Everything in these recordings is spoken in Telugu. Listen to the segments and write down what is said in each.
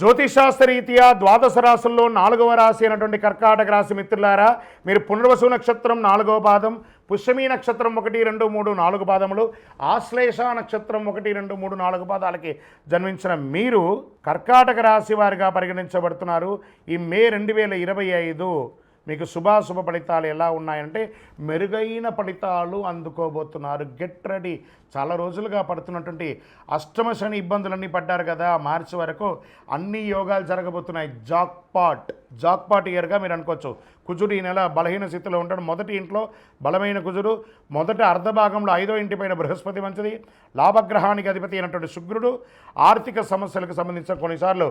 జ్యోతిషాస్త్రరీత్యా ద్వాదశ రాశుల్లో నాలుగవ రాశి అయినటువంటి కర్కాటక రాశి మిత్రులారా మీరు పునర్వసు నక్షత్రం నాలుగవ పాదం పుష్యమీ నక్షత్రం ఒకటి రెండు మూడు నాలుగు పాదములు ఆశ్లేష నక్షత్రం ఒకటి రెండు మూడు నాలుగు పాదాలకి జన్మించిన మీరు కర్కాటక రాశి వారిగా పరిగణించబడుతున్నారు. ఈ మే రెండు వేల ఇరవై ఐదు మీకు శుభాశుభ ఫలితాలు ఎలా ఉన్నాయంటే మెరుగైన ఫలితాలు అందుకోబోతున్నారు. గెట్ రెడీ చాలా రోజులుగా పడుతున్నటువంటి అష్టమ శని ఇబ్బందులన్నీ పడ్డారు కదా మార్చి వరకు అన్ని యోగాలు జరగబోతున్నాయి. జాక్పాట్ జాక్పాట్ ఇయర్గా మీరు అనుకోవచ్చు. కుజుడు ఈ నెల బలహీన స్థితిలో ఉంటాడు. మొదటి ఇంట్లో బలమైన కుజుడు మొదటి అర్ధ భాగంలో ఐదో ఇంటిపైన బృహస్పతి మంచిది. లాభగ్రహానికి అధిపతి అయినటువంటి శుక్రుడు ఆర్థిక సమస్యలకు సంబంధించిన కొన్నిసార్లు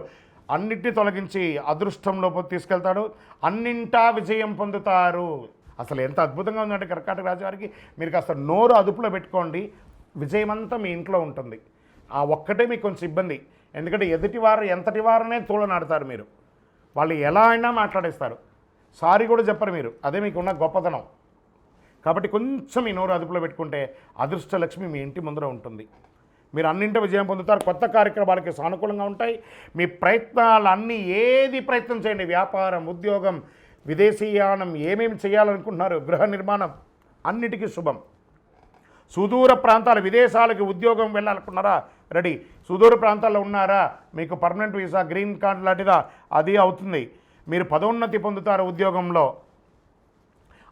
అన్నిటిని తొలగించి అదృష్టంలోపు తీసుకెళ్తాడు. అన్నింటా విజయ విజయం పొందుతారు. అసలు ఎంత అద్భుతంగా ఉందంటే కర్కాటక రాజువారికి మీరు కాస్త నోరు అదుపులో పెట్టుకోండి. విజయం అంతా మీ ఇంట్లో ఉంటుంది. ఆ ఒక్కటే మీకు కొంచెం ఇబ్బంది. ఎందుకంటే ఎదుటి వారు ఎంతటి వారనే తూలనాడతారు మీరు. వాళ్ళు ఎలా అయినా మాట్లాడేస్తారు. సారీ కూడా చెప్పరు మీరు. అదే మీకు ఉన్న గొప్పతనం. కాబట్టి కొంచెం ఈ నోరు అదుపులో పెట్టుకుంటే అదృష్ట లక్ష్మి మీ ఇంటి ముందర ఉంటుంది. మీరు అన్నింటి విజయం పొందుతారు. కొత్త కార్యక్రమాలకి సానుకూలంగా ఉంటాయి. మీ ప్రయత్నాలు అన్నీ ఏది ప్రయత్నం చేయండి. వ్యాపారం ఉద్యోగం విదేశీయానం ఏమేమి చేయాలనుకుంటున్నారు? గృహ నిర్మాణం అన్నిటికీ శుభం. సుదూర ప్రాంతాలు విదేశాలకు ఉద్యోగం వెళ్ళాలనుకున్నారా రెడీ. సుదూర ప్రాంతాల్లో ఉన్నారా? మీకు పర్మనెంట్ వీసా గ్రీన్ కార్డ్ లాంటిదా? అది అవుతుంది. మీరు పదోన్నతి పొందుతారు ఉద్యోగంలో.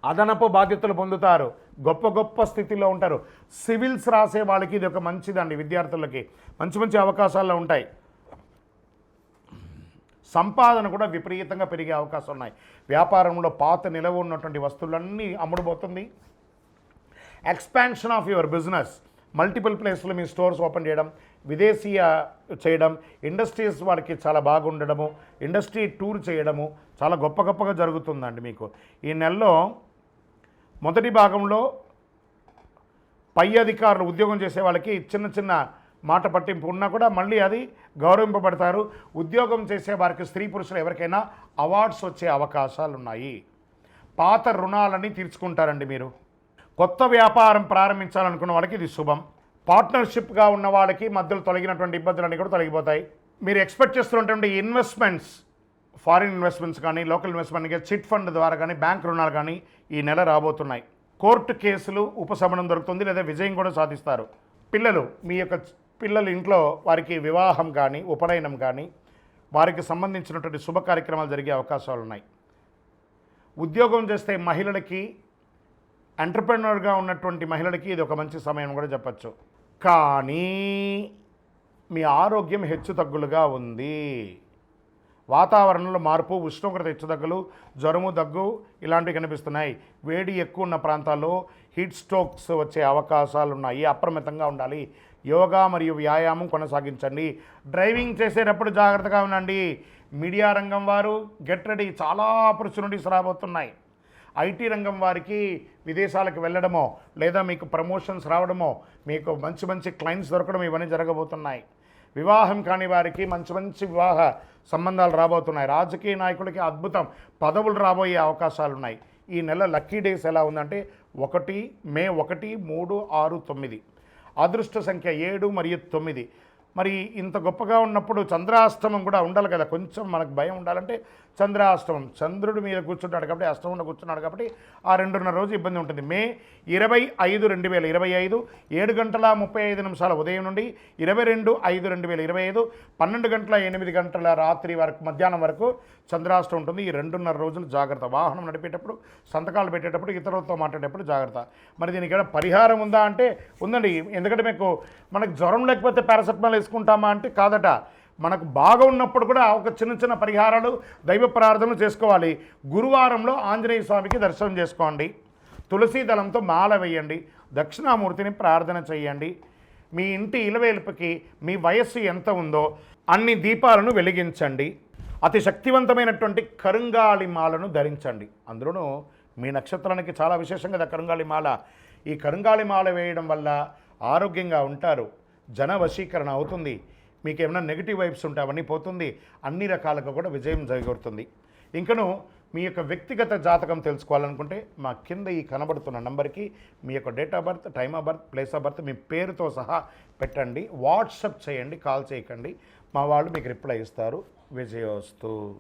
అదనపు బాధ్యతలు పొందుతారు. గొప్ప గొప్ప స్థితిలో ఉంటారు. సివిల్స్ రాసే వాళ్ళకి ఇది ఒక మంచిదండి విద్యార్థులకి. మంచి మంచి అవకాశాల్లో ఉంటాయి. సంపాదన కూడా విపరీతంగా పెరిగే అవకాశం ఉన్నాయి. వ్యాపారంలో పాత నిలవ ఉన్నటువంటి వస్తువులన్నీ అమ్ముడుపోతుంది. Expansion of your business multiple ప్లేస్లో మీ స్టోర్స్ ఓపెన్ చేయడం విదేశీయ చేయడం ఇండస్ట్రీస్ వారికి చాలా బాగుండడము ఇండస్ట్రీ టూర్ చేయడము చాలా గొప్ప గొప్పగా జరుగుతుందండి మీకు. ఈ నెలలో మొదటి భాగంలో పై అధికారులు ఉద్యోగం చేసే వాళ్ళకి చిన్న చిన్న మాట పట్టింపు ఉన్నా కూడా మళ్ళీ అది గౌరవింపబడతారు. ఉద్యోగం చేసే వారికి స్త్రీ పురుషులు ఎవరికైనా అవార్డ్స్ వచ్చే అవకాశాలు ఉన్నాయి పాత రుణాలని తీర్చుకుంటారండి మీరు. కొత్త వ్యాపారం ప్రారంభించాలనుకున్న వాళ్ళకి ఇది శుభం. పార్ట్నర్షిప్గా ఉన్న వాళ్ళకి మధ్యలో తొలగినటువంటి ఇబ్బందులన్నీ కూడా తొలగిపోతాయి. మీరు ఎక్స్పెక్ట్ చేస్తున్నటువంటి ఇన్వెస్ట్మెంట్స్ ఫారిన్ ఇన్వెస్ట్మెంట్స్ కానీ లోకల్ ఇన్వెస్ట్మెంట్ కానీ చిట్ ఫండ్ ద్వారా కానీ బ్యాంక్ రుణాలు కానీ ఈ నెల రాబోతున్నాయి. కోర్టు కేసులు ఉపశమనం దొరుకుతుంది లేదా విజయం కూడా సాధిస్తారు. పిల్లలు మీ యొక్క పిల్లలు ఇంట్లో వారికి వివాహం కానీ ఉపనయనం కానీ వారికి సంబంధించినటువంటి శుభ కార్యక్రమాలు జరిగే అవకాశాలు ఉన్నాయి. ఉద్యోగం చేస్తే మహిళలకి ఎంటర్ప్రెనర్గా ఉన్నటువంటి మహిళలకి ఇది ఒక మంచి సమయం కూడా చెప్పచ్చు. కానీ మీ ఆరోగ్యం హెచ్చు తగ్గులుగా ఉంది. వాతావరణంలో మార్పు ఉష్ణోగ్రత హెచ్చుతగ్గులు జ్వరము దగ్గు ఇలాంటివి కనిపిస్తున్నాయి. వేడి ఎక్కువ ఉన్న ప్రాంతాల్లో హీట్ స్ట్రోక్స్ వచ్చే అవకాశాలు ఉన్నాయి. అప్రమత్తంగా ఉండాలి. యోగా మరియు వ్యాయామం కొనసాగించండి. డ్రైవింగ్ చేసేటప్పుడు జాగ్రత్తగా ఉండండి. మీడియా రంగం వారు గెట్ రెడీ చాలా ఆపర్చునిటీస్ రాబోతున్నాయి. ఐటీ రంగం వారికి విదేశాలకు వెళ్ళడమో లేదా మీకు ప్రమోషన్స్ రావడమో మీకు మంచి మంచి క్లయింట్స్ దొరకడం ఇవన్నీ జరగబోతున్నాయి. వివాహం కాని వారికి మంచి మంచి వివాహ సంబంధాలు రాబోతున్నాయి. రాజకీయ నాయకులకి అద్భుతం. పదవులు రాబోయే అవకాశాలు ఉన్నాయి ఈ నెల లక్కీ డేస్ ఎలా ఉందంటే ఒకటి మే ఒకటి మూడు ఆరు తొమ్మిది. అదృష్ట సంఖ్య ఏడు మరియు తొమ్మిది. మరి ఇంత గొప్పగా ఉన్నప్పుడు చంద్రాష్టమం కూడా ఉండాలి కదా. కొంచెం మనకు భయం ఉండాలంటే చంద్రాష్టమం చంద్రుడి మీద కూర్చుంటాడు కాబట్టి అష్టమంలో కూర్చున్నాడు కాబట్టి ఆ రెండున్నర రోజు ఇబ్బంది ఉంటుంది. మే ఇరవై ఐదు రెండు వేల ఇరవై ఐదు ఏడు గంటల ముప్పై ఐదు నిమిషాల ఉదయం నుండి ఇరవై రెండు ఐదు రెండు వేల ఇరవై ఐదు పన్నెండు గంటల ఎనిమిది గంటల రాత్రి వరకు మధ్యాహ్నం వరకు చంద్రాష్టం ఉంటుంది. ఈ రెండున్నర రోజులు జాగ్రత్త. వాహనం నడిపేటప్పుడు సంతకాలు పెట్టేటప్పుడు ఇతరులతో మాట్లాడేటప్పుడు జాగ్రత్త. మరి దీనికి ఏమైనా పరిహారం ఉందా అంటే ఉందండి. ఎందుకంటే మీకు మనకు జ్వరం లేకపోతే పారాసెటమాల్ చేసుకుంటామా అంటే కాదట. మనకు బాగా ఉన్నప్పుడు కూడా ఒక చిన్న చిన్న పరిహారాలు దైవ ప్రార్థనలు చేసుకోవాలి. గురువారంలో ఆంజనేయ స్వామికి దర్శనం చేసుకోండి. తులసి దళంతో మాల వేయండి. దక్షిణామూర్తిని ప్రార్థన చేయండి. మీ ఇంటి ఇలవేల్పుకి మీ వయస్సు ఎంత ఉందో అన్ని దీపాలను వెలిగించండి. అతి శక్తివంతమైనటువంటి కరుంగాళి మాలను ధరించండి. అందులోనూ మీ నక్షత్రానికి చాలా విశేషంగా కదా కరుంగాళి మాల. ఈ కరుంగాళి మాల వేయడం వల్ల ఆరోగ్యంగా ఉంటారు. జన వశీకరణ అవుతుంది. మీకు ఏమైనా నెగిటివ్ వైబ్స్ ఉంటే అవన్నీ పోతుంది. అన్ని రకాలుగా కూడా విజయం జరుగుతుంది ఇంకను మీ యొక్క వ్యక్తిగత జాతకం తెలుసుకోవాలనుకుంటే మా కింద ఈ కనబడుతున్న నంబర్కి మీ యొక్క date of birth time of birth place of birth మీ పేరుతో సహా పెట్టండి. వాట్సప్ చేయండి కాల్ చేయకండి. మా వాళ్ళు మీకు రిప్లై ఇస్తారు. విజయోస్తు.